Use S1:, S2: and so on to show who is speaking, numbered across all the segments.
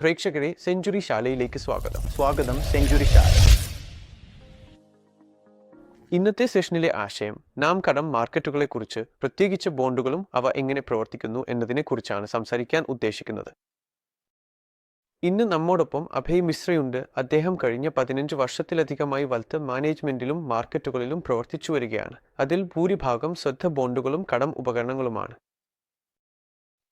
S1: പ്രേക്ഷകരെ സെഞ്ചുറി ശാലയിലേക്ക് സ്വാഗതം.
S2: സ്വാഗതം സെഞ്ചുറി ശാല.
S1: ഇന്നത്തെ സെഷനിലെ ആശയം നാം കടം മാർക്കറ്റുകളെ കുറിച്ച് പ്രത്യേകിച്ച് ബോണ്ടുകളും അവ എങ്ങനെ പ്രവർത്തിക്കുന്നു എന്നതിനെക്കുറിച്ചാണ് സംസാരിക്കാൻ ഉദ്ദേശിക്കുന്നത്. ഇന്ന് നമ്മോടൊപ്പം അഭയ് മിശ്രയുണ്ട്. അദ്ദേഹം കഴിഞ്ഞ പതിനഞ്ച് വർഷത്തിലധികമായി വലുത്ത് മാനേജ്മെന്റിലും മാർക്കറ്റുകളിലും പ്രവർത്തിച്ചു വരികയാണ് അതിൽ ഭൂരിഭാഗം ശ്രദ്ധ ബോണ്ടുകളും കടം ഉപകരണങ്ങളുമാണ്.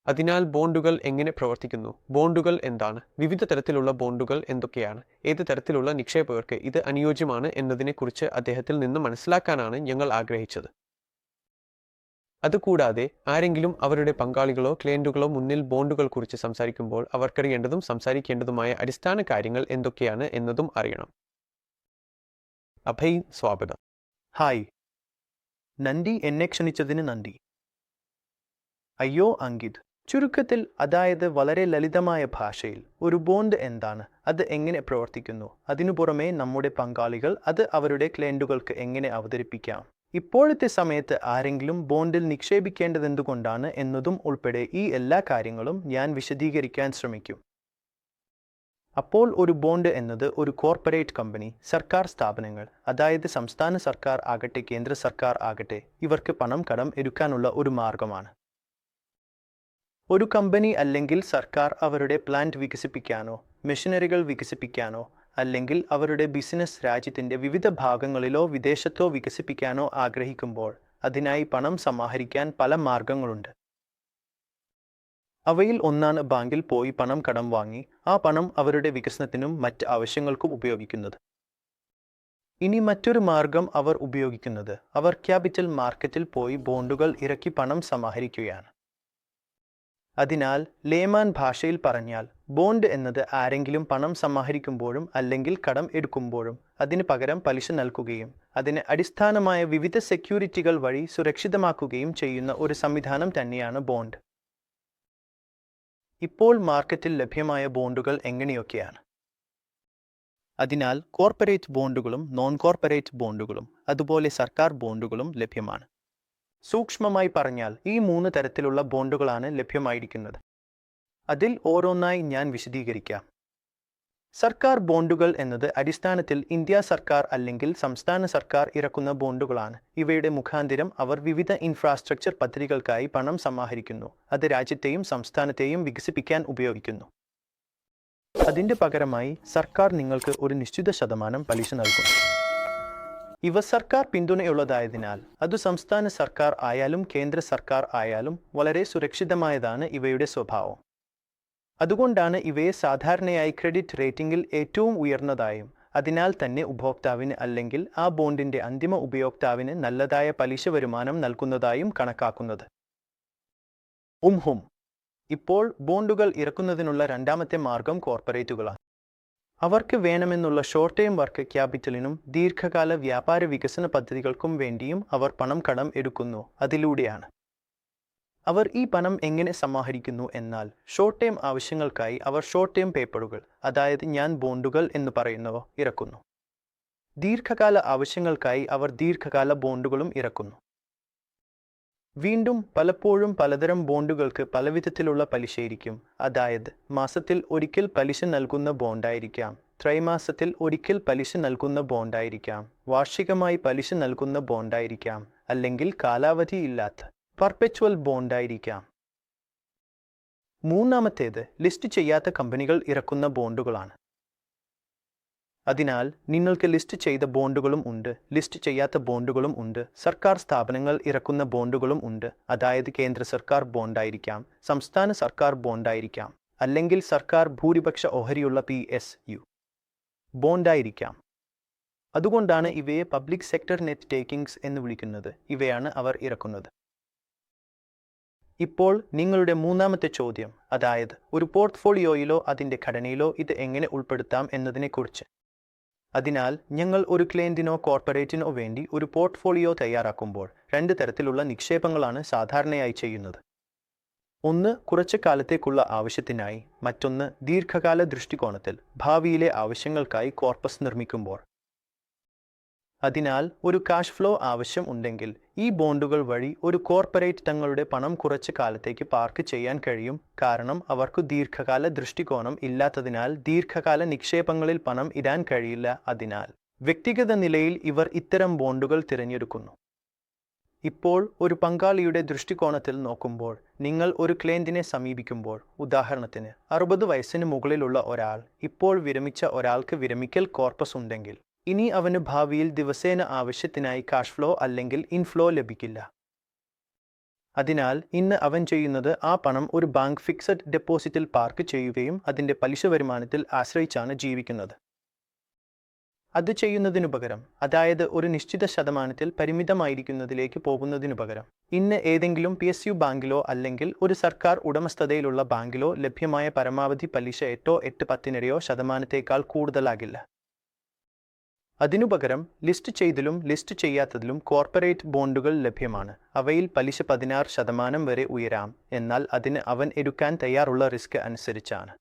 S1: അതിനാൽ ബോണ്ടുകൾ എങ്ങനെ പ്രവർത്തിക്കുന്നു? ബോണ്ടുകൾ എന്താണ്? വിവിധ തരത്തിലുള്ള ബോണ്ടുകൾ എന്തൊക്കെയാണ്? ഏത് തരത്തിലുള്ള നിക്ഷേപകർക്ക് ഇത് അനുയോജ്യമാണ് എന്നതിനെക്കുറിച്ച് അദ്ദേഹത്തിൽ നിന്ന് മനസ്സിലാക്കാനാണ് ഞങ്ങൾ ആഗ്രഹിച്ചത്. അതുകൂടാതെ ആരെങ്കിലും അവരുടെ പങ്കാളികളോ ക്ലയന്റുകളോ മുന്നിൽ ബോണ്ടുകൾ കുറിച്ച് സംസാരിക്കുമ്പോൾ അവർക്കറിയേണ്ടതും സംസാരിക്കേണ്ടതുമായ അടിസ്ഥാന കാര്യങ്ങൾ എന്തൊക്കെയാണ് എന്നതും അറിയണം. അഭയ് സ്വാഗതം.
S2: ഹായ്. നന്ദി എന്നെ ക്ഷണിച്ചതിന് നന്ദി. അയ്യോ അങ്കിത്. ചുരുക്കത്തിൽ അതായത് വളരെ ലളിതമായ ഭാഷയിൽ ഒരു ബോണ്ട് എന്താണ്? അത് എങ്ങനെ പ്രവർത്തിക്കുന്നു? അതിനു പുറമെ നമ്മുടെ പങ്കാളികൾ അത് അവരുടെ ക്ലയന്റുകൾക്ക് എങ്ങനെ അവതരിപ്പിക്കാം? ഇപ്പോഴത്തെ സമയത്ത് ആരെങ്കിലും ബോണ്ടിൽ നിക്ഷേപിക്കേണ്ടതെന്തുകൊണ്ടാണ് എന്നതും ഉൾപ്പെടെ ഈ എല്ലാ കാര്യങ്ങളും ഞാൻ വിശദീകരിക്കാൻ ശ്രമിക്കും. അപ്പോൾ ഒരു ബോണ്ട് എന്നത് ഒരു കോർപ്പറേറ്റ് കമ്പനി സർക്കാർ സ്ഥാപനങ്ങൾ അതായത് സംസ്ഥാന സർക്കാർ ആകട്ടെ കേന്ദ്ര സർക്കാർ ആകട്ടെ ഇവർക്ക് പണം കടം എടുക്കാനുള്ള ഒരു മാർഗമാണ്. ഒരു കമ്പനി അല്ലെങ്കിൽ സർക്കാർ അവരുടെ പ്ലാന്റ് വികസിപ്പിക്കാനോ മെഷീനറികൾ വികസിപ്പിക്കാനോ അല്ലെങ്കിൽ അവരുടെ ബിസിനസ് രാജ്യത്തിന്റെ വിവിധ ഭാഗങ്ങളിലോ വിദേശത്തോ വികസിപ്പിക്കാനോ ആഗ്രഹിക്കുമ്പോൾ അതിനായി പണം സമാഹരിക്കാൻ പല മാർഗങ്ങളുണ്ട്. അവയിൽ ഒന്നാണ് ബാങ്കിൽ പോയി പണം കടം വാങ്ങി ആ പണം അവരുടെ വികസനത്തിനും മറ്റ് ആവശ്യങ്ങൾക്കും ഉപയോഗിക്കുന്നത്. ഇനി മറ്റൊരു മാർഗം അവർ ഉപയോഗിക്കുന്നത്. അവർ ക്യാപിറ്റൽ മാർക്കറ്റിൽ പോയി ബോണ്ടുകൾ ഇറക്കി പണം സമാഹരിക്കുകയാണ്. അതിനാൽ ലേമാൻ ഭാഷയിൽ പറഞ്ഞാൽ ബോണ്ട് എന്നത് ആരെങ്കിലും പണം സമാഹരിക്കുമ്പോഴും അല്ലെങ്കിൽ കടം എടുക്കുമ്പോഴും അതിന് പകരം പലിശ നൽകുകയും അതിന് അടിസ്ഥാനമായ വിവിധ സെക്യൂരിറ്റികൾ വഴി സുരക്ഷിതമാക്കുകയും ചെയ്യുന്ന ഒരു സംവിധാനം തന്നെയാണ് ബോണ്ട്. ഇപ്പോൾ മാർക്കറ്റിൽ ലഭ്യമായ ബോണ്ടുകൾ എങ്ങനെയൊക്കെയാണ്? അതിനാൽ കോർപ്പറേറ്റ് ബോണ്ടുകളും നോൺ കോർപ്പറേറ്റ് ബോണ്ടുകളും അതുപോലെ സർക്കാർ ബോണ്ടുകളും ലഭ്യമാണ്. സൂക്ഷ്മമായി പറഞ്ഞാൽ ഈ മൂന്ന് തരത്തിലുള്ള ബോണ്ടുകളാണ് ലഭ്യമായിരിക്കുന്നത്. അതിൽ ഓരോന്നായി ഞാൻ വിശദീകരിക്കാം. സർക്കാർ ബോണ്ടുകൾ എന്നത് അടിസ്ഥാനത്തിൽ ഇന്ത്യ സർക്കാർ അല്ലെങ്കിൽ സംസ്ഥാന സർക്കാർ ഇറക്കുന്ന ബോണ്ടുകളാണ്. ഇവയുടെ മുഖാന്തിരം അവർ വിവിധ ഇൻഫ്രാസ്ട്രക്ചർ പദ്ധതികൾക്കായി പണം സമാഹരിക്കുന്നു. അത് രാജ്യത്തെയും സംസ്ഥാനത്തെയും വികസിപ്പിക്കാൻ ഉപയോഗിക്കുന്നു. അതിന്റെ പകരമായി സർക്കാർ നിങ്ങൾക്ക് ഒരു നിശ്ചിത ശതമാനം പലിശ നൽകുന്നു. ഇവ സർക്കാർ പിന്തുണയുള്ളതായതിനാൽ അത് സംസ്ഥാന സർക്കാർ ആയാലും കേന്ദ്ര സർക്കാർ ആയാലും വളരെ സുരക്ഷിതമായതാണ് ഇവയുടെ സ്വഭാവം. അതുകൊണ്ടാണ് ഇവയെ സാധാരണയായി ക്രെഡിറ്റ് റേറ്റിംഗിൽ ഏറ്റവും ഉയർന്നതായും അതിനാൽ തന്നെ ഉപഭോക്താവിന് അല്ലെങ്കിൽ ആ ബോണ്ടിന്റെ അന്തിമ ഉപയോക്താവിന് നല്ലതായ പലിശ വരുമാനം നൽകുന്നതായും കണക്കാക്കുന്നത്. ഉംഹും. ഇപ്പോൾ ബോണ്ടുകൾ ഇറക്കുന്നതിനുള്ള രണ്ടാമത്തെ മാർഗം കോർപ്പറേറ്റുകളാണ്. അവർക്ക് വേണമെന്നുള്ള ഷോർട്ട് ടൈം വർക്ക് ക്യാപിറ്റലിനും ദീർഘകാല വ്യാപാര വികസന പദ്ധതികൾക്കും വേണ്ടിയും അവർ പണം കടം എടുക്കുന്നു. അതിലൂടെയാണ്. അവർ ഈ പണം എങ്ങനെ സമാഹരിക്കുന്നു എന്നാൽ ഷോർട്ട് ടൈം ആവശ്യങ്ങൾക്കായി അവർ ഷോർട്ട് ടൈം പേപ്പറുകൾ അതായത് ഞാൻ ബോണ്ടുകൾ എന്ന് പറയുന്നവ ഇറക്കുന്നു. ദീർഘകാല ആവശ്യങ്ങൾക്കായി അവർ ദീർഘകാല ബോണ്ടുകളും ഇറക്കുന്നു. വീണ്ടും പലപ്പോഴും പലതരം ബോണ്ടുകൾക്ക് പലവിധത്തിലുള്ള പലിശയിരിക്കും. അതായത് മാസത്തിൽ ഒരിക്കൽ പലിശ നൽകുന്ന ബോണ്ടായിരിക്കാം. ത്രൈമാസത്തിൽ ഒരിക്കൽ പലിശ നൽകുന്ന ബോണ്ടായിരിക്കാം. വാർഷികമായി പലിശ നൽകുന്ന ബോണ്ടായിരിക്കാം. അല്ലെങ്കിൽ കാലാവധിയില്ലാത്ത പർപ്പെച്വൽ ബോണ്ടായിരിക്കാം. മൂന്നാമത്തേത് ലിസ്റ്റ് ചെയ്യാത്ത കമ്പനികൾ ഇറക്കുന്ന ബോണ്ടുകളാണ്. അതിനാൽ നിങ്ങൾക്ക് ലിസ്റ്റ് ചെയ്ത ബോണ്ടുകളും ഉണ്ട് ലിസ്റ്റ് ചെയ്യാത്ത ബോണ്ടുകളും ഉണ്ട് സർക്കാർ സ്ഥാപനങ്ങൾ ഇറക്കുന്ന ബോണ്ടുകളും ഉണ്ട് അതായത് കേന്ദ്ര സർക്കാർ ബോണ്ടായിരിക്കാം സംസ്ഥാന സർക്കാർ ബോണ്ടായിരിക്കാം അല്ലെങ്കിൽ സർക്കാർ ഭൂരിപക്ഷ ഓഹരിയുള്ള പി എസ് യു ബോണ്ടായിരിക്കാം. അതുകൊണ്ടാണ് ഇവയെ പബ്ലിക് സെക്ടർ നെറ്റ് ടേക്കിംഗ്സ് എന്ന് വിളിക്കുന്നത് ഇവയാണ് അവർ ഇറക്കുന്നത്. ഇപ്പോൾ നിങ്ങളുടെ മൂന്നാമത്തെ ചോദ്യം അതായത് ഒരു പോർട്ട്ഫോളിയോയിലോ അതിന്റെ ഘടനയിലോ ഇത് എങ്ങനെ ഉൾപ്പെടുത്താം എന്നതിനെക്കുറിച്ച്. അതിനാൽ ഞങ്ങൾ ഒരു ക്ലയന്റിനോ കോർപ്പറേറ്റിനോ വേണ്ടി ഒരു പോർട്ട്ഫോളിയോ തയ്യാറാക്കുമ്പോൾ രണ്ട് തരത്തിലുള്ള നിക്ഷേപങ്ങളാണ് സാധാരണയായി ചെയ്യുന്നത്. ഒന്ന് കുറച്ചു കാലത്തേക്കുള്ള ആവശ്യത്തിനായി. മറ്റൊന്ന് ദീർഘകാല ദൃഷ്ടികോണത്തിൽ ഭാവിയിലെ ആവശ്യങ്ങൾക്കായി കോർപ്പസ് നിർമ്മിക്കുമ്പോൾ. അതിനാൽ ഒരു കാഷ് ഫ്ലോ ആവശ്യം ഉണ്ടെങ്കിൽ ഈ ബോണ്ടുകൾ വഴി ഒരു കോർപ്പറേറ്റ് തങ്ങളുടെ പണം കുറച്ച് കാലത്തേക്ക് പാർക്ക് ചെയ്യാൻ കഴിയും. കാരണം അവർക്ക് ദീർഘകാല ദൃഷ്ടികോണം ഇല്ലാത്തതിനാൽ ദീർഘകാല നിക്ഷേപങ്ങളിൽ പണം ഇടാൻ കഴിയില്ല. അതിനാൽ വ്യക്തിഗത നിലയിൽ ഇവർ ഇത്തരം ബോണ്ടുകൾ തിരഞ്ഞെടുക്കുന്നു. ഇപ്പോൾ ഒരു പങ്കാളിയുടെ ദൃഷ്ടികോണത്തിൽ നോക്കുമ്പോൾ നിങ്ങൾ ഒരു ക്ലയന്റിനെ സമീപിക്കുമ്പോൾ ഉദാഹരണത്തിന് അറുപത് വയസ്സിന് മുകളിലുള്ള ഒരാൾ ഇപ്പോൾ വിരമിച്ച ഒരാൾക്ക് വിരമിക്കൽ കോർപ്പസ് ഉണ്ടെങ്കിൽ ഇനി അവന് ഭാവിയിൽ ദിവസേന ആവശ്യത്തിനായി കാഷ് ഫ്ലോ അല്ലെങ്കിൽ ഇൻഫ്ലോ ലഭിക്കില്ല. അതിനാൽ ഇന്ന് അവൻ ചെയ്യുന്നത് ആ പണം ഒരു ബാങ്ക് ഫിക്സഡ് ഡെപ്പോസിറ്റിൽ പാർക്ക് ചെയ്യുകയും അതിന്റെ പലിശ വരുമാനത്തിൽ ആശ്രയിച്ചാണ് ജീവിക്കുന്നത്. അത് ചെയ്യുന്നതിനു പകരം അതായത് ഒരു നിശ്ചിത ശതമാനത്തിൽ പരിമിതമായിരിക്കുന്നതിലേക്ക് പോകുന്നതിനു പകരം ഇന്ന് ഏതെങ്കിലും പി എസ് യു ബാങ്കിലോ അല്ലെങ്കിൽ ഒരു സർക്കാർ ഉടമസ്ഥതയിലുള്ള ബാങ്കിലോ ലഭ്യമായ പരമാവധി പലിശ എട്ടോ എട്ട് പത്തിനിടയോ ശതമാനത്തേക്കാൾ കൂടുതലാകില്ല. അതിനുപകരം ലിസ്റ്റ് ചെയ്തതിലും ലിസ്റ്റ് ചെയ്യാത്തതിലും കോർപ്പറേറ്റ് ബോണ്ടുകൾ ലഭ്യമാണ്. അവയിൽ പലിശ പതിനാറ് ശതമാനം വരെ ഉയരാം. എന്നാൽ അതിന് അവൻ എടുക്കാൻ തയ്യാറുള്ള റിസ്ക് അനുസരിച്ചാണ്.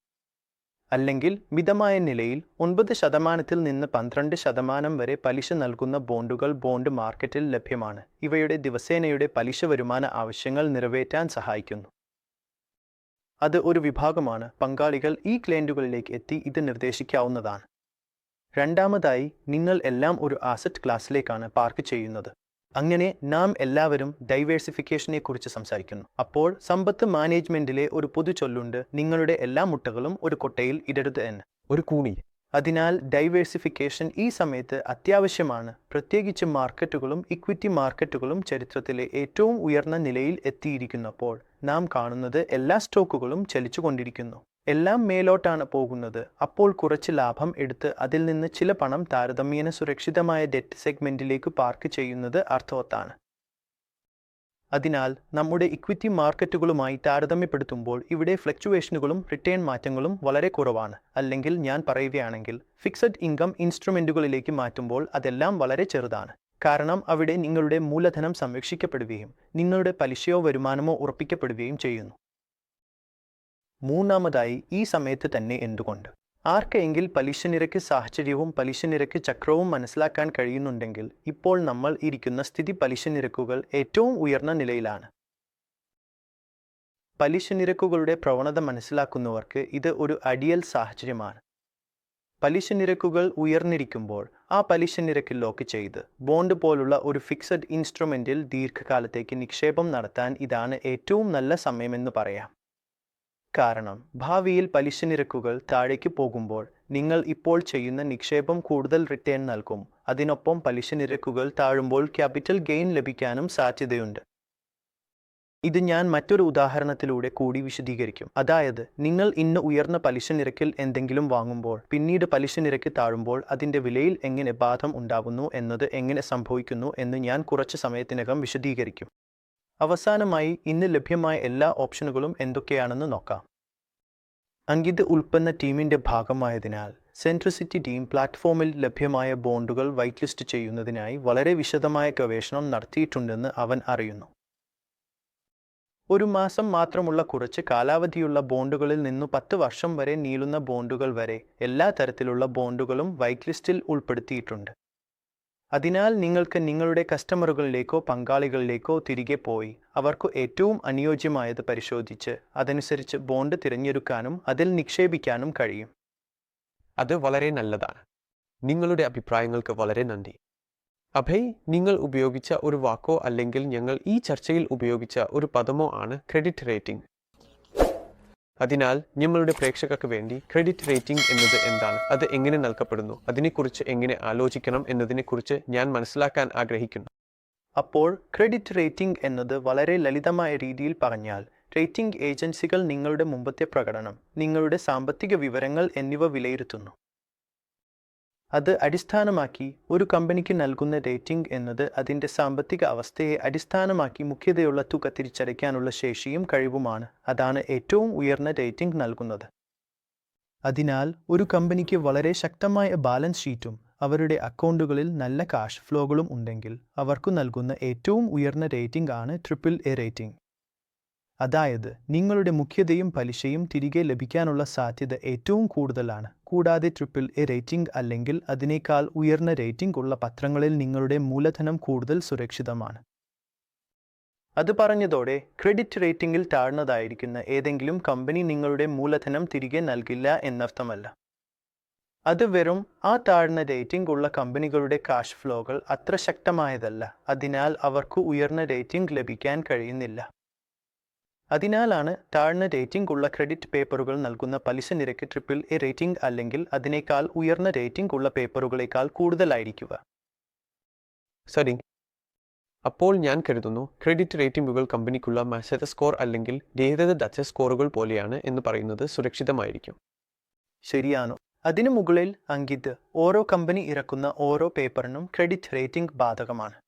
S2: അല്ലെങ്കിൽ മിതമായ നിലയിൽ ഒൻപത് ശതമാനത്തിൽ നിന്ന് പന്ത്രണ്ട് ശതമാനം വരെ പലിശ നൽകുന്ന ബോണ്ടുകൾ ബോണ്ട് മാർക്കറ്റിൽ ലഭ്യമാണ്. ഇവയുടെ ദിവസേനയുടെ പലിശ വരുമാന ആവശ്യങ്ങൾ നിറവേറ്റാൻ സഹായിക്കുന്നു. അത് ഒരു വിഭാഗമാണ്. പങ്കാളികൾ ഈ ക്ലയന്റുകളിലേക്ക് എത്തി ഇത് നിർദ്ദേശിക്കാവുന്നതാണ്. രണ്ടാമതായി നിങ്ങൾ എല്ലാം ഒരു ആസറ്റ് ക്ലാസ്സിലേക്കാണ് പാർക്ക് ചെയ്യുന്നത്. അങ്ങനെ നാം എല്ലാവരും ഡൈവേഴ്സിഫിക്കേഷനെ കുറിച്ച് സംസാരിക്കുന്നു. അപ്പോൾ സമ്പത്ത് മാനേജ്മെന്റിലെ ഒരു പൊതു ചൊല്ലുണ്ട് നിങ്ങളുടെ എല്ലാ മുട്ടകളും ഒരു കൊട്ടയിൽ ഇടരുത് എന്ന്.
S1: ഒരു കൂണി.
S2: അതിനാൽ ഡൈവേഴ്സിഫിക്കേഷൻ ഈ സമയത്ത് അത്യാവശ്യമാണ്. പ്രത്യേകിച്ച് മാർക്കറ്റുകളും ഇക്വിറ്റി മാർക്കറ്റുകളും ചരിത്രത്തിലെ ഏറ്റവും ഉയർന്ന നിലയിൽ എത്തിയിരിക്കുന്നപ്പോൾ നാം കാണുന്നത് എല്ലാ സ്റ്റോക്കുകളും ചലിച്ചുകൊണ്ടിരിക്കുന്നു. എല്ലാം മേലോട്ടാണ് പോകുന്നത്. അപ്പോൾ കുറച്ച് ലാഭം എടുത്ത് അതിൽ നിന്ന് ചില പണം താരതമ്യേന സുരക്ഷിതമായ ഡെറ്റ് സെഗ്മെന്റിലേക്ക് പാർക്ക് ചെയ്യുന്നത് അർത്ഥവത്താണ്. അതിനാൽ നമ്മുടെ ഇക്വിറ്റി മാർക്കറ്റുകളുമായി താരതമ്യപ്പെടുത്തുമ്പോൾ ഇവിടെ ഫ്ലക്ച്വേഷനുകളും റിട്ടേൺ മാറ്റങ്ങളും വളരെ കുറവാണ്. അല്ലെങ്കിൽ ഞാൻ പറയുകയാണെങ്കിൽ ഫിക്സഡ് ഇൻകം ഇൻസ്ട്രുമെന്റുകളിലേക്ക് മാറ്റുമ്പോൾ അതെല്ലാം വളരെ ചെറുതാണ്. കാരണം അവിടെ നിങ്ങളുടെ മൂലധനം സംരക്ഷിക്കപ്പെടുകയും നിങ്ങളുടെ പലിശയോ വരുമാനമോ ഉറപ്പിക്കപ്പെടുകയും ചെയ്യുന്നു. മൂന്നാമതായി ഈ സമയത്ത് തന്നെ എന്തുകൊണ്ട്? ആർക്കെങ്കിൽ പലിശ നിരക്ക് സാഹചര്യവും പലിശ നിരക്ക് ചക്രവും മനസ്സിലാക്കാൻ കഴിയുന്നുണ്ടെങ്കിൽ ഇപ്പോൾ നമ്മൾ ഇരിക്കുന്ന സ്ഥിതി പലിശ നിരക്കുകൾ ഏറ്റവും ഉയർന്ന നിലയിലാണ്. പലിശ നിരക്കുകളുടെ പ്രവണത മനസ്സിലാക്കുന്നവർക്ക് ഇത് ഒരു അടിയൽ സാഹചര്യമാണ്. പലിശ നിരക്കുകൾ ഉയർന്നിരിക്കുമ്പോൾ ആ പലിശ നിരക്കിൽ ലോക്ക് ചെയ്ത് ബോണ്ട് പോലുള്ള ഒരു ഫിക്സഡ് ഇൻസ്ട്രുമെന്റിൽ ദീർഘകാലത്തേക്ക് നിക്ഷേപം നടത്താൻ ഇതാണ് ഏറ്റവും നല്ല സമയമെന്ന് പറയാം. കാരണം ഭാവിയിൽ പലിശ നിരക്കുകൾ താഴേക്ക് പോകുമ്പോൾ നിങ്ങൾ ഇപ്പോൾ ചെയ്യുന്ന നിക്ഷേപം കൂടുതൽ റിട്ടേൺ നൽകും. അതിനൊപ്പം പലിശ നിരക്കുകൾ താഴുമ്പോൾ ക്യാപിറ്റൽ ഗെയിൻ ലഭിക്കാനും സാധ്യതയുണ്ട്. ഇത് ഞാൻ മറ്റൊരു ഉദാഹരണത്തിലൂടെ കൂടി വിശദീകരിക്കും. അതായത് നിങ്ങൾ ഇന്ന് ഉയർന്ന പലിശ നിരക്കിൽ എന്തെങ്കിലും വാങ്ങുമ്പോൾ പിന്നീട് പലിശ നിരക്ക് താഴുമ്പോൾ അതിന്റെ വിലയിൽ എങ്ങനെ ബാധം ഉണ്ടാകുന്നു എന്നത് എങ്ങനെ സംഭവിക്കുന്നു എന്ന് ഞാൻ കുറച്ച് സമയത്തിനകം വിശദീകരിക്കും. അവസാനമായി ഇന്ന് ലഭ്യമായ എല്ലാ ഓപ്ഷനുകളും എന്തൊക്കെയാണെന്ന് നോക്കാം. അങ്കിത് ഉൽപ്പന്ന ടീമിന്റെ ഭാഗമായതിനാൽ സെൻട്രിസിറ്റി ടീം പ്ലാറ്റ്ഫോമിൽ ലഭ്യമായ ബോണ്ടുകൾ വൈറ്റ് ലിസ്റ്റ് ചെയ്യുന്നതിനായി വളരെ വിശദമായ ഗവേഷണം നടത്തിയിട്ടുണ്ടെന്ന് അവൻ അറിയുന്നു. ഒരു മാസം മാത്രമുള്ള കുറച്ച് കാലാവധിയുള്ള ബോണ്ടുകളിൽ നിന്നു പത്ത് വർഷം വരെ നീളുന്ന ബോണ്ടുകൾ വരെ എല്ലാ തരത്തിലുള്ള ബോണ്ടുകളും വൈറ്റ് ലിസ്റ്റിൽ ഉൾപ്പെടുത്തിയിട്ടുണ്ട്. അതിനാൽ നിങ്ങൾക്ക് നിങ്ങളുടെ കസ്റ്റമറുകളിലേക്കോ പങ്കാളികളിലേക്കോ തിരികെ പോയി. അവർക്ക് ഏറ്റവും അനുയോജ്യമായത് പരിശോധിച്ച് അതനുസരിച്ച് ബോണ്ട് തിരഞ്ഞെടുക്കാനും അതിൽ നിക്ഷേപിക്കാനും കഴിയും.
S1: അത് വളരെ നല്ലതാണ്. നിങ്ങളുടെ അഭിപ്രായങ്ങൾക്ക് വളരെ നന്ദി. അഭയ് നിങ്ങൾ ഉപയോഗിച്ച ഒരു വാക്കോ അല്ലെങ്കിൽ ഞങ്ങൾ ഈ ചർച്ചയിൽ ഉപയോഗിച്ച ഒരു പദമോ ആണ് ക്രെഡിറ്റ് റേറ്റിംഗ്. അതിനാൽ ഞങ്ങളുടെ പ്രേക്ഷകർക്ക് വേണ്ടി ക്രെഡിറ്റ് റേറ്റിംഗ് എന്നത് എന്താണ്? അത് എങ്ങനെ നൽകപ്പെടുന്നു? അതിനെക്കുറിച്ച് എങ്ങനെ ആലോചിക്കണം എന്നതിനെക്കുറിച്ച് ഞാൻ മനസ്സിലാക്കാൻ ആഗ്രഹിക്കുന്നു.
S2: അപ്പോൾ ക്രെഡിറ്റ് റേറ്റിംഗ് എന്നത് വളരെ ലളിതമായ രീതിയിൽ പറഞ്ഞാൽ റേറ്റിംഗ് ഏജൻസികൾ നിങ്ങളുടെ മുമ്പത്തെ പ്രകടനം നിങ്ങളുടെ സാമ്പത്തിക വിവരങ്ങൾ എന്നിവ വിലയിരുത്തുന്നു. അത് അടിസ്ഥാനമാക്കി ഒരു കമ്പനിക്ക് നൽകുന്ന റേറ്റിംഗ് എന്നത് അതിന്റെ സാമ്പത്തിക അവസ്ഥയെ അടിസ്ഥാനമാക്കി മുഖ്യതയുള്ള തുക തിരിച്ചടയ്ക്കാനുള്ള ശേഷിയും കഴിവുമാണ്. അതാണ് ഏറ്റവും ഉയർന്ന റേറ്റിംഗ് നൽകുന്നത്. അതിനാൽ ഒരു കമ്പനിക്ക് വളരെ ശക്തമായ ബാലൻസ് ഷീറ്റും അവരുടെ അക്കൗണ്ടുകളിൽ നല്ല കാഷ് ഫ്ലോകളും ഉണ്ടെങ്കിൽ അവർക്ക് നൽകുന്ന ഏറ്റവും ഉയർന്ന റേറ്റിംഗ് ആണ് ട്രിപ്പിൾ എ റേറ്റിംഗ്. അതായത് നിങ്ങളുടെ മുഖ്യതയും പലിശയും തിരികെ ലഭിക്കാനുള്ള സാധ്യത ഏറ്റവും കൂടുതലാണ്. കൂടാതെ ട്രിപ്പിൾ എ റേറ്റിംഗ് അല്ലെങ്കിൽ അതിനേക്കാൾ ഉയർന്ന റേറ്റിംഗ് ഉള്ള പത്രങ്ങളിൽ നിങ്ങളുടെ മൂലധനം കൂടുതൽ സുരക്ഷിതമാണ്. അത് പറഞ്ഞതോടെ ക്രെഡിറ്റ് റേറ്റിംഗിൽ താഴ്ന്നതായിരിക്കുന്ന ഏതെങ്കിലും കമ്പനി നിങ്ങളുടെ മൂലധനം തിരികെ നൽകില്ല എന്നർത്ഥമല്ല. അത് വെറും ആ താഴ്ന്ന റേറ്റിംഗ് ഉള്ള കമ്പനികളുടെ കാഷ് ഫ്ലോകൾ അത്ര ശക്തമായതല്ല. അതിനാൽ അവർക്ക് ഉയർന്ന റേറ്റിംഗ് ലഭിക്കാൻ കഴിയുന്നില്ല. അതിനാലാണ് താഴ്ന്ന റേറ്റിംഗ് ഉള്ള ക്രെഡിറ്റ് പേപ്പറുകൾ നൽകുന്ന പലിശ നിരക്ക് ട്രിപ്പിൾ എ റേറ്റിംഗ് അല്ലെങ്കിൽ അതിനേക്കാൾ ഉയർന്ന റേറ്റിംഗ് ഉള്ള പേപ്പറുകളേക്കാൾ കൂടുതലായിരിക്കുക.
S1: സരി അപ്പോൾ ഞാൻ കരുതുന്നു ക്രെഡിറ്റ് റേറ്റിംഗുകൾ കമ്പനിക്കുള്ള മത്സര സ്കോർ അല്ലെങ്കിൽ രേഖിത സ്കോറുകൾ പോലെയാണ് എന്ന് പറയുന്നത് സുരക്ഷിതമായിരിക്കും.
S2: ശരിയാണോ. അതിനു മുകളിൽ അങ്കിത് ഓരോ കമ്പനി ഇറക്കുന്ന ഓരോ പേപ്പറിനും ക്രെഡിറ്റ് റേറ്റിംഗ് ബാധകമാണ്.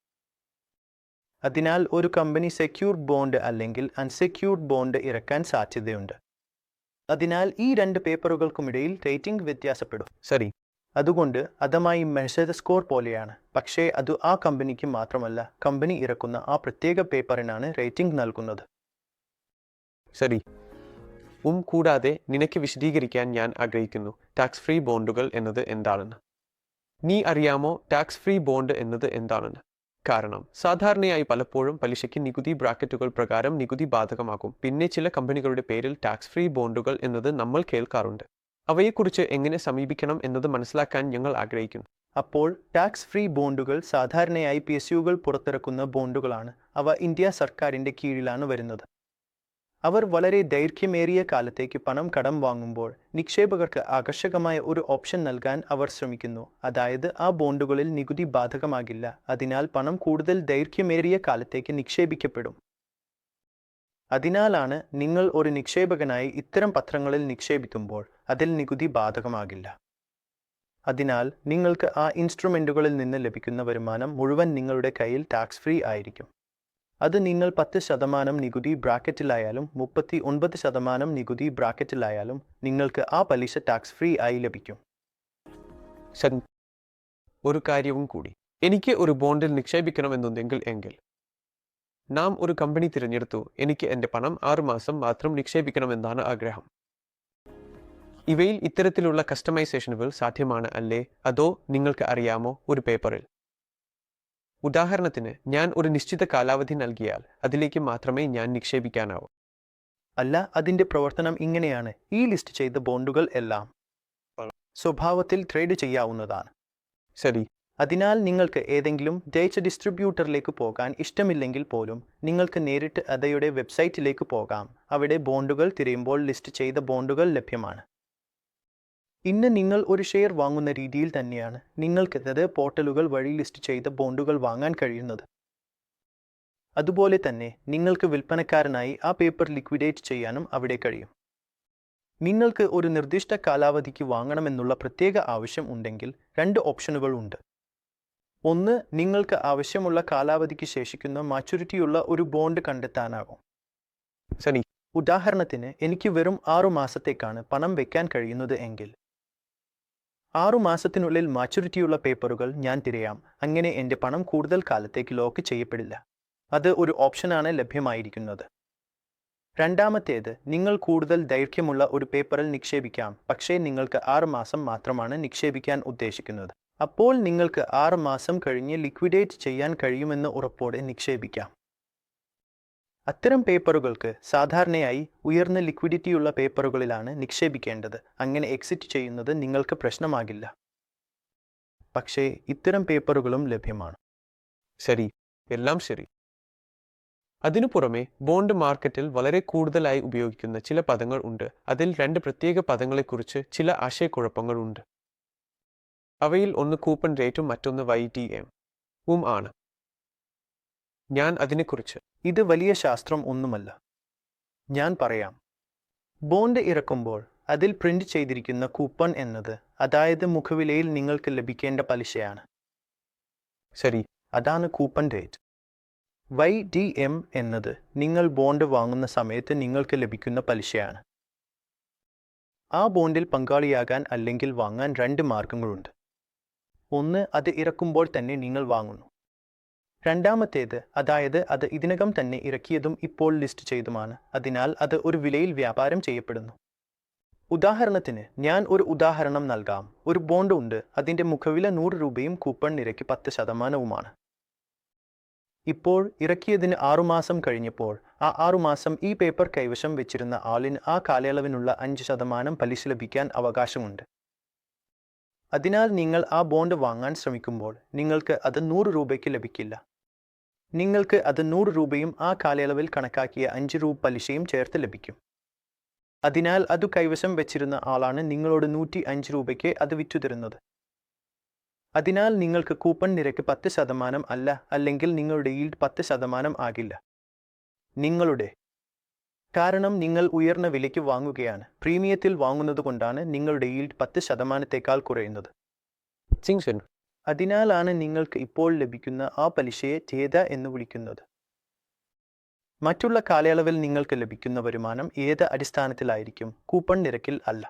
S2: അതിനാൽ ഒരു കമ്പനി സെക്യൂർഡ് ബോണ്ട് അല്ലെങ്കിൽ അൺസെക്യൂർഡ് ബോണ്ട് ഇറക്കാൻ സാധ്യതയുണ്ട്. അതിനാൽ ഈ രണ്ട് പേപ്പറുകൾക്കുമിടയിൽ റേറ്റിംഗ് വ്യത്യാസപ്പെടും.
S1: ശരി
S2: അതുകൊണ്ട് അതമായി മെഷർ സ്കോർ പോലെയാണ്. പക്ഷേ അത് ആ കമ്പനിക്ക് മാത്രമല്ല കമ്പനി ഇറക്കുന്ന ആ പ്രത്യേക പേപ്പറിനാണ് റേറ്റിംഗ് നൽകുന്നത്.
S1: ശരി ഉം കൂടാതെ നിനക്ക് വിശദീകരിക്കാൻ ഞാൻ ആഗ്രഹിക്കുന്നു. ടാക്സ് ഫ്രീ ബോണ്ടുകൾ എന്നത് എന്താണെന്ന്. നീ അറിയാമോ? ടാക്സ് ഫ്രീ ബോണ്ട് എന്നത് എന്താണെന്ന്. കാരണം സാധാരണയായി പലപ്പോഴും പലിശയ്ക്ക് നികുതി ബ്രാക്കറ്റുകൾ പ്രകാരം നികുതി ബാധകമാകും. പിന്നെ ചില കമ്പനികളുടെ പേരിൽ ടാക്സ് ഫ്രീ ബോണ്ടുകൾ എന്നത് നമ്മൾ കേൾക്കാറുണ്ട്. അവയെക്കുറിച്ച് എങ്ങനെ സമീപിക്കണം എന്നത് മനസ്സിലാക്കാൻ ഞങ്ങൾ ആഗ്രഹിക്കുന്നു.
S2: അപ്പോൾ ടാക്സ് ഫ്രീ ബോണ്ടുകൾ സാധാരണയായി പി എസ് യുകൾ പുറത്തിറക്കുന്ന ബോണ്ടുകളാണ്. അവ ഇന്ത്യ സർക്കാരിന്റെ കീഴിലാണ് വരുന്നത്. അവർ വളരെ ദൈർഘ്യമേറിയ കാലത്തേക്ക് പണം കടം വാങ്ങുമ്പോൾ നിക്ഷേപകർക്ക് ആകർഷകമായ ഒരു ഓപ്ഷൻ നൽകാൻ അവർ ശ്രമിക്കുന്നു. അതായത് ആ ബോണ്ടുകളിൽ നികുതി ബാധകമാകില്ല. അതിനാൽ പണം കൂടുതൽ ദൈർഘ്യമേറിയ കാലത്തേക്ക് നിക്ഷേപിക്കപ്പെടും. അതിനാലാണ് നിങ്ങൾ ഒരു നിക്ഷേപകനായി ഇത്തരം പത്രങ്ങളിൽ നിക്ഷേപിക്കുമ്പോൾ അതിൽ നികുതി ബാധകമാകില്ല. അതിനാൽ നിങ്ങൾക്ക് ആ ഇൻസ്ട്രുമെന്റുകളിൽ നിന്ന് ലഭിക്കുന്ന വരുമാനം മുഴുവൻ നിങ്ങളുടെ കയ്യിൽ ടാക്സ് ഫ്രീ ആയിരിക്കും. അത് നിങ്ങൾ പത്ത് ശതമാനം നികുതി ബ്രാക്കറ്റിലായാലും മുപ്പത്തി ഒൻപത് ശതമാനം നികുതി ബ്രാക്കറ്റിലായാലും നിങ്ങൾക്ക് ആ പലിശ ടാക്സ് ഫ്രീ ആയി ലഭിക്കും.
S1: ഒരു കാര്യവും കൂടി. എനിക്ക് ഒരു ബോണ്ടിൽ നിക്ഷേപിക്കണമെന്നുണ്ടെങ്കിൽ എങ്കിൽ. നാം ഒരു കമ്പനി തിരഞ്ഞെടുത്തു. എനിക്ക് എന്റെ പണം ആറുമാസം മാത്രം നിക്ഷേപിക്കണമെന്നാണ് ആഗ്രഹം. ഇവയിൽ ഇത്തരത്തിലുള്ള കസ്റ്റമൈസേഷനുകൾ സാധ്യമാണ് അല്ലേ? അതോ നിങ്ങൾക്ക് അറിയാമോ? ഒരു പേപ്പറിൽ. ഉദാഹരണത്തിന് ഞാൻ ഒരു നിശ്ചിത കാലാവധി നൽകിയാൽ അതിലേക്ക് മാത്രമേ ഞാൻ നിക്ഷേപിക്കാനാവൂ.
S2: അല്ല അതിന്റെ പ്രവർത്തനം ഇങ്ങനെയാണ്. ഈ ലിസ്റ്റ് ചെയ്ത ബോണ്ടുകൾ എല്ലാം സ്വഭാവത്തിൽ ട്രേഡ് ചെയ്യാവുന്നതാണ്.
S1: ശരി.
S2: അതിനാൽ നിങ്ങൾക്ക് ഏതെങ്കിലും ജയിച്ച ഡിസ്ട്രിബ്യൂട്ടറിലേക്ക് പോകാൻ ഇഷ്ടമില്ലെങ്കിൽ പോലും നിങ്ങൾക്ക് നേരിട്ട് അതയുടെ വെബ്സൈറ്റിലേക്ക് പോകാം. അവിടെ ബോണ്ടുകൾ തിരയുമ്പോൾ ലിസ്റ്റ് ചെയ്ത ബോണ്ടുകൾ ലഭ്യമാണ്. ഇന്ന് നിങ്ങൾ ഒരു ഷെയർ വാങ്ങുന്ന രീതിയിൽ തന്നെയാണ് നിങ്ങൾക്കെത്തത് പോർട്ടലുകൾ വഴി ലിസ്റ്റ് ചെയ്ത ബോണ്ടുകൾ വാങ്ങാൻ കഴിയുന്നത്. അതുപോലെ തന്നെ നിങ്ങൾക്ക് വിൽപ്പനക്കാരനായി ആ പേപ്പർ ലിക്വിഡേറ്റ് ചെയ്യാനും അവിടെ കഴിയും. നിങ്ങൾക്ക് ഒരു നിർദ്ദിഷ്ട കാലാവധിക്ക് വാങ്ങണമെന്നുള്ള പ്രത്യേക ആവശ്യം ഉണ്ടെങ്കിൽ രണ്ട് ഓപ്ഷനുകൾ ഉണ്ട്. ഒന്ന് നിങ്ങൾക്ക് ആവശ്യമുള്ള കാലാവധിക്ക് ശേഷിക്കുന്ന മാച്യൂരിറ്റിയുള്ള ഒരു ബോണ്ട് കണ്ടെത്താനാകും.
S1: ശരി
S2: ഉദാഹരണത്തിന് എനിക്ക് വെറും ആറു മാസത്തേക്കാണ് പണം വെക്കാൻ കഴിയുന്നത് എങ്കിൽ. ആറു മാസത്തിനുള്ളിൽ മാച്യൂരിറ്റിയുള്ള പേപ്പറുകൾ ഞാൻ തിരയാം. അങ്ങനെ എന്റെ പണം കൂടുതൽ കാലത്തേക്ക് ലോക്ക് ചെയ്യപ്പെടില്ല. അത് ഒരു ഓപ്ഷനാണ് ലഭ്യമായിരിക്കുന്നത്. രണ്ടാമത്തേത് നിങ്ങൾ കൂടുതൽ ദൈർഘ്യമുള്ള ഒരു പേപ്പറിൽ നിക്ഷേപിക്കാം. പക്ഷേ നിങ്ങൾക്ക് ആറ് മാസം മാത്രമാണ് നിക്ഷേപിക്കാൻ ഉദ്ദേശിക്കുന്നത്. അപ്പോൾ നിങ്ങൾക്ക് ആറ് മാസം കഴിഞ്ഞ് ലിക്വിഡേറ്റ് ചെയ്യാൻ കഴിയുമെന്ന് ഉറപ്പോടെ നിക്ഷേപിക്കാം. അത്തരം പേപ്പറുകൾക്ക് സാധാരണയായി ഉയർന്ന ലിക്വിഡിറ്റിയുള്ള പേപ്പറുകളിലാണ് നിക്ഷേപിക്കേണ്ടത്. അങ്ങനെ എക്സിറ്റ് ചെയ്യുന്നത് നിങ്ങൾക്ക് പ്രശ്നമാകില്ല. പക്ഷേ ഇത്തരം പേപ്പറുകളും ലഭ്യമാണ്.
S1: ശരി എല്ലാം ശരി. അതിനു പുറമെ ബോണ്ട് മാർക്കറ്റിൽ വളരെ കൂടുതലായി ഉപയോഗിക്കുന്ന ചില പദങ്ങൾ ഉണ്ട്. അതിൽ രണ്ട് പ്രത്യേക പദങ്ങളെക്കുറിച്ച് ചില ആശയക്കുഴപ്പങ്ങൾ ഉണ്ട്. അവയിൽ ഒന്ന് കൂപ്പൺ റേറ്റും മറ്റൊന്ന് വൈ ടി എം ഉം ആണ്. ഞാൻ അതിനെക്കുറിച്ച്
S2: ഇത് വലിയ ശാസ്ത്രം ഒന്നുമല്ല. ഞാൻ പറയാം. ബോണ്ട് ഇറക്കുമ്പോൾ അതിൽ പ്രിന്റ് ചെയ്തിരിക്കുന്ന കൂപ്പൺ എന്നത് അതായത് മുഖവിലയിൽ നിങ്ങൾക്ക് ലഭിക്കേണ്ട പലിശയാണ്.
S1: ശരി
S2: അതാണ് coupon rate Y D M എന്നത് നിങ്ങൾ ബോണ്ട് വാങ്ങുന്ന സമയത്ത് നിങ്ങൾക്ക് ലഭിക്കുന്ന പലിശയാണ്. ആ ബോണ്ടിൽ പങ്കാളിയാകാൻ അല്ലെങ്കിൽ വാങ്ങാൻ രണ്ട് മാർഗങ്ങളുണ്ട്. ഒന്ന് അത് ഇറക്കുമ്പോൾ തന്നെ നിങ്ങൾ വാങ്ങുന്നു. രണ്ടാമത്തേത് അതായത് അത് ഇതിനകം തന്നെ ഇറക്കിയതും ഇപ്പോൾ ലിസ്റ്റ് ചെയ്തുമാണ്. അതിനാൽ അത് ഒരു വിലയിൽ വ്യാപാരം ചെയ്യപ്പെടുന്നു. ഉദാഹരണത്തിന് ഞാൻ ഒരു ഉദാഹരണം നൽകാം. ഒരു ബോണ്ട് ഉണ്ട്. അതിന്റെ മുഖവില നൂറ് രൂപയും കൂപ്പൺ നിരക്ക് പത്ത് ശതമാനവുമാണ്. ഇപ്പോൾ ഇറക്കിയതിന് ആറുമാസം കഴിഞ്ഞപ്പോൾ ആ ആറുമാസം ഈ പേപ്പർ കൈവശം വെച്ചിരുന്ന ആളിന് ആ കാലയളവിനുള്ള അഞ്ച് ശതമാനം പലിശ ലഭിക്കാൻ അവകാശമുണ്ട്. അതിനാൽ നിങ്ങൾ ആ ബോണ്ട് വാങ്ങാൻ ശ്രമിക്കുമ്പോൾ നിങ്ങൾക്ക് അത് നൂറ് രൂപയ്ക്ക് ലഭിക്കില്ല. നിങ്ങൾക്ക് അത് നൂറ് രൂപയും ആ കാലയളവിൽ കണക്കാക്കിയ അഞ്ച് രൂപ പലിശയും ചേർത്ത് ലഭിക്കും. അതിനാൽ അത് കൈവശം വെച്ചിരുന്ന ആളാണ് നിങ്ങളോട് നൂറ്റി അഞ്ച് രൂപയ്ക്ക് അത് വിറ്റുതരുന്നത്. അതിനാൽ നിങ്ങൾക്ക് കൂപ്പൺ നിരക്ക് പത്ത് ശതമാനം അല്ല അല്ലെങ്കിൽ നിങ്ങളുടെ ഈൽഡ് പത്ത് ശതമാനം ആകില്ല. നിങ്ങളുടെ കാരണം നിങ്ങൾ ഉയർന്ന വിലയ്ക്ക് വാങ്ങുകയാണ്. പ്രീമിയത്തിൽ വാങ്ങുന്നത് കൊണ്ടാണ് നിങ്ങളുടെ ഈൽഡ് പത്ത് ശതമാനത്തേക്കാൾ കുറയുന്നത്. അതിനാലാണ് നിങ്ങൾക്ക് ഇപ്പോൾ ലഭിക്കുന്ന ആ പലിശയെ ചേത എന്ന് വിളിക്കുന്നത്. മറ്റുള്ള കാലയളവിൽ നിങ്ങൾക്ക് ലഭിക്കുന്ന വരുമാനം ഏത് അടിസ്ഥാനത്തിലായിരിക്കും? കൂപ്പൺ നിരക്കിൽ അല്ല.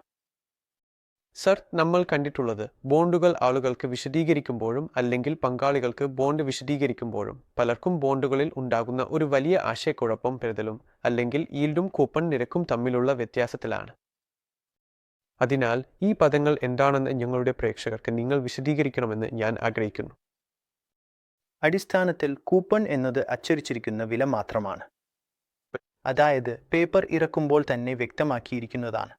S1: സർ നമ്മൾ കണ്ടിട്ടുള്ളത് ബോണ്ടുകൾ ആളുകൾക്ക് വിശദീകരിക്കുമ്പോഴും അല്ലെങ്കിൽ പങ്കാളികൾക്ക് ബോണ്ട് വിശദീകരിക്കുമ്പോഴും പലർക്കും ബോണ്ടുകളിൽ ഉണ്ടാകുന്ന ഒരു വലിയ ആശയക്കുഴപ്പം പെരുതലും അല്ലെങ്കിൽ ഈൽഡും കൂപ്പൺ നിരക്കും തമ്മിലുള്ള വ്യത്യാസത്തിലാണ്. അതിനാൽ ഈ പദങ്ങൾ എന്താണെന്ന് ഞങ്ങളുടെ പ്രേക്ഷകർക്ക് നിങ്ങൾ വിശദീകരിക്കണമെന്ന് ഞാൻ ആഗ്രഹിക്കുന്നു.
S2: അടിസ്ഥാനത്തിൽ കൂപ്പൺ എന്നത് അച്ചടിച്ചിരിക്കുന്ന വില മാത്രമാണ്. അതായത് പേപ്പർ ഇറക്കുമ്പോൾ തന്നെ വ്യക്തമാക്കിയിരിക്കുന്നതാണ്.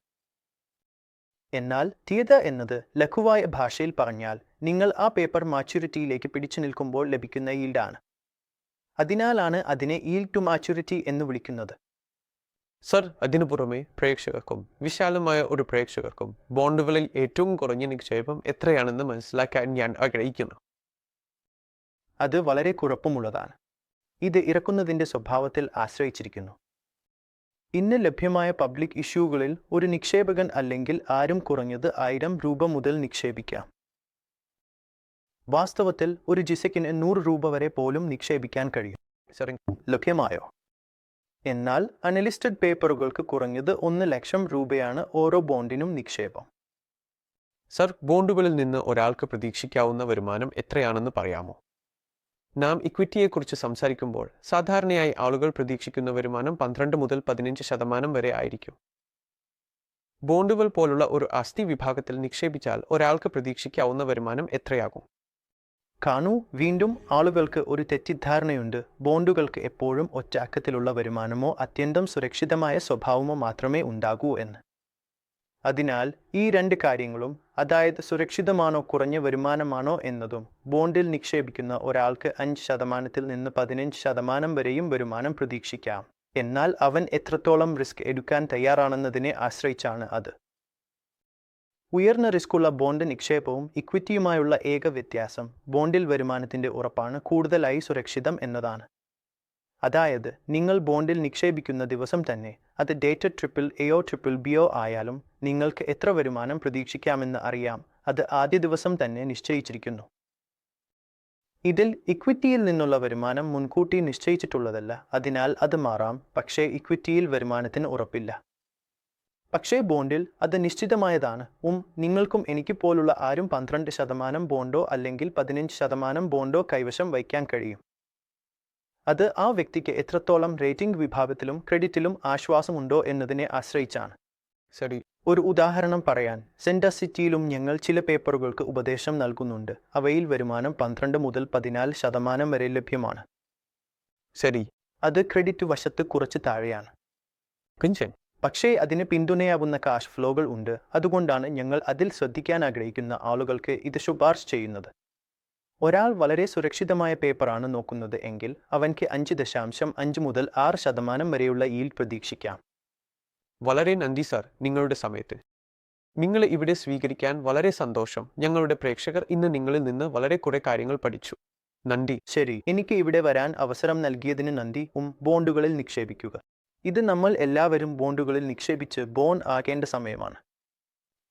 S2: എന്നാൽ തീയത എന്നത് ലഘുവായ ഭാഷയിൽ പറഞ്ഞാൽ നിങ്ങൾ ആ പേപ്പർ മാച്യൂരിറ്റിയിലേക്ക് പിടിച്ചു നിൽക്കുമ്പോൾ ലഭിക്കുന്ന ഈൽഡാണ് അതിനാലാണ് അതിനെ ഈൽ ടു മാച്യൂരിറ്റി എന്ന് വിളിക്കുന്നത്.
S1: സർ അതിനു പുറമെ പ്രേക്ഷകർക്കും വിശാലമായ ഒരു പ്രേക്ഷകർക്കും ബോണ്ടുകളിൽ ഏറ്റവും കുറഞ്ഞ നിക്ഷേപം എത്രയാണെന്ന് മനസ്സിലാക്കാൻ ഞാൻ ആഗ്രഹിക്കുന്നു.
S2: അത് വളരെ കുഴപ്പമുള്ളതാണ്. ഇത് ഇറക്കുന്നതിന്റെ സ്വഭാവത്തിൽ ആശ്രയിച്ചിരിക്കുന്നു. ഇന്ന് ലഭ്യമായ പബ്ലിക് ഇഷ്യൂകളിൽ ഒരു നിക്ഷേപകൻ അല്ലെങ്കിൽ ആരും കുറഞ്ഞത് ആയിരം രൂപ മുതൽ നിക്ഷേപിക്കാം. വാസ്തവത്തിൽ ഒരു ജിസയ്ക്കിന് നൂറ് രൂപ വരെ പോലും നിക്ഷേപിക്കാൻ കഴിയും. ലഭ്യമായോ? എന്നാൽ അനലിസ്റ്റഡ് പേപ്പറുകൾക്ക് കുറഞ്ഞത് ഒന്ന് ലക്ഷം രൂപയാണ് ഓരോ ബോണ്ടിനും നിക്ഷേപം.
S1: സർ ബോണ്ടുകളിൽ നിന്ന് ഒരാൾക്ക് പ്രതീക്ഷിക്കാവുന്ന വരുമാനം എത്രയാണെന്ന് പറയാമോ? നാം ഇക്വിറ്റിയെക്കുറിച്ച് സംസാരിക്കുമ്പോൾ സാധാരണയായി ആളുകൾ പ്രതീക്ഷിക്കുന്ന വരുമാനം പന്ത്രണ്ട് മുതൽ പതിനഞ്ച് ശതമാനം വരെ ആയിരിക്കും. ബോണ്ടുകൾ പോലുള്ള ഒരു അസ്ഥി വിഭാഗത്തിൽ നിക്ഷേപിച്ചാൽ ഒരാൾക്ക് പ്രതീക്ഷിക്കാവുന്ന വരുമാനം എത്രയാകും?
S2: കാണൂ. വീണ്ടും ആളുകൾക്ക് ഒരു തെറ്റിദ്ധാരണയുണ്ട്. ബോണ്ടുകൾക്ക് എപ്പോഴും ഒറ്റാക്കത്തിലുള്ള വരുമാനമോ അത്യന്തം സുരക്ഷിതമായ സ്വഭാവമോ മാത്രമേ ഉണ്ടാകൂ എന്ന്. അതിനാൽ ഈ രണ്ട് കാര്യങ്ങളും അതായത് സുരക്ഷിതമാണോ കുറഞ്ഞ വരുമാനമാണോ എന്നതും ബോണ്ടിൽ നിക്ഷേപിക്കുന്ന ഒരാൾക്ക് അഞ്ച് ശതമാനത്തിൽ നിന്ന് പതിനഞ്ച് ശതമാനം വരെയും വരുമാനം പ്രതീക്ഷിക്കാം. എന്നാൽ അവൻ എത്രത്തോളം റിസ്ക് എടുക്കാൻ തയ്യാറാണെന്നതിനെ ആശ്രയിച്ചാണ് അത്. ഉയർന്ന റിസ്ക്കുള്ള ബോണ്ട് നിക്ഷേപവും ഇക്വിറ്റിയുമായുള്ള ഏക വ്യത്യാസം ബോണ്ടിൽ വരുമാനത്തിന്റെ ഉറപ്പാണ് കൂടുതലായി സുരക്ഷിതം എന്നതാണ്. അതായത് നിങ്ങൾ ബോണ്ടിൽ നിക്ഷേപിക്കുന്ന ദിവസം തന്നെ അത് ഡേറ്റ ട്രിപ്പിൾ എയോ ട്രിപ്പിൾ ബിയോ ആയാലും നിങ്ങൾക്ക് എത്ര വരുമാനം പ്രതീക്ഷിക്കാമെന്ന് അറിയാം അത് ആദ്യ ദിവസം തന്നെ നിശ്ചയിച്ചിരിക്കുന്നു. ഇതിൽ ഇക്വിറ്റിയിൽ നിന്നുള്ള വരുമാനം മുൻകൂട്ടി നിശ്ചയിച്ചിട്ടുള്ളതല്ല അതിനാൽ അത് മാറാം പക്ഷേ ഇക്വിറ്റിയിൽ വരുമാനത്തിന് ഉറപ്പില്ല. പക്ഷേ ബോണ്ടിൽ അത് നിശ്ചിതമായതാണ്. ഉം നിങ്ങൾക്കും എനിക്ക് പോലുള്ള ആരും പന്ത്രണ്ട് ശതമാനം ബോണ്ടോ അല്ലെങ്കിൽ പതിനഞ്ച് ശതമാനം ബോണ്ടോ കൈവശം വയ്ക്കാൻ കഴിയും. അത് ആ വ്യക്തിക്ക് എത്രത്തോളം റേറ്റിംഗ് വിഭാഗത്തിലും ക്രെഡിറ്റിലും ആശ്വാസമുണ്ടോ എന്നതിനെ ആശ്രയിച്ചാണ്.
S1: ശരി.
S2: ഒരു ഉദാഹരണം പറയാൻ സെന്റർ സിറ്റിയിലും ഞങ്ങൾ ചില പേപ്പറുകൾക്ക് ഉപദേശം നൽകുന്നുണ്ട്. അവയിൽ വരുമാനം പന്ത്രണ്ട് മുതൽ പതിനാല് ശതമാനം വരെ ലഭ്യമാണ്.
S1: ശരി.
S2: അത് ക്രെഡിറ്റ് വശത്ത് കുറച്ച് താഴെയാണ്.
S1: കിഞ്ചൻ
S2: പക്ഷേ അതിന് പിന്തുണയാവുന്ന കാഷ് ഫ്ലോകൾ ഉണ്ട്. അതുകൊണ്ടാണ് ഞങ്ങൾ അതിൽ ശ്രദ്ധിക്കാൻ ആഗ്രഹിക്കുന്ന ആളുകൾക്ക് ഇത് ശുപാർശ ചെയ്യുന്നത്. ഒരാൾ വളരെ സുരക്ഷിതമായ പേപ്പറാണ് നോക്കുന്നത് എങ്കിൽ അവൻക്ക് അഞ്ച് ദശാംശം അഞ്ച് മുതൽ ആറ് ശതമാനം വരെയുള്ള ഈൽ പ്രതീക്ഷിക്കാം.
S1: വളരെ നന്ദി സാർ നിങ്ങളുടെ സമയത്ത്. നിങ്ങൾ ഇവിടെ സ്വീകരിക്കാൻ വളരെ സന്തോഷം. ഞങ്ങളുടെ പ്രേക്ഷകർ ഇന്ന് നിങ്ങളിൽ നിന്ന് വളരെ കുറെ കാര്യങ്ങൾ പഠിച്ചു. നന്ദി.
S2: ശരി. എനിക്ക് ഇവിടെ വരാൻ അവസരം നൽകിയതിന് നന്ദി. ഉം ബോണ്ടുകളിൽ നിക്ഷേപിക്കുക. ഇത് നമ്മൾ എല്ലാവരും ബോണ്ടുകളിൽ നിക്ഷേപിച്ച് ബോൺ ആകേണ്ട സമയമാണ്.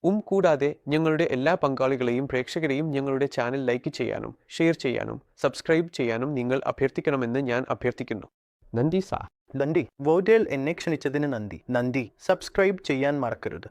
S1: ഉം കൂടാതെ ഞങ്ങളുടെ എല്ലാ പങ്കാളികളെയും പ്രേക്ഷകരെയും ഞങ്ങളുടെ ചാനൽ ലൈക്ക് ചെയ്യാനും ഷെയർ ചെയ്യാനും സബ്സ്ക്രൈബ് ചെയ്യാനും നിങ്ങൾ അഭ്യർത്ഥിക്കണമെന്ന് ഞാൻ അഭ്യർത്ഥിക്കുന്നു. നന്ദി സാർ.
S2: നന്ദി. വോഡേൽ എന്നെ ക്ഷണിച്ചതിന് നന്ദി. നന്ദി. സബ്സ്ക്രൈബ് ചെയ്യാൻ മറക്കരുത്.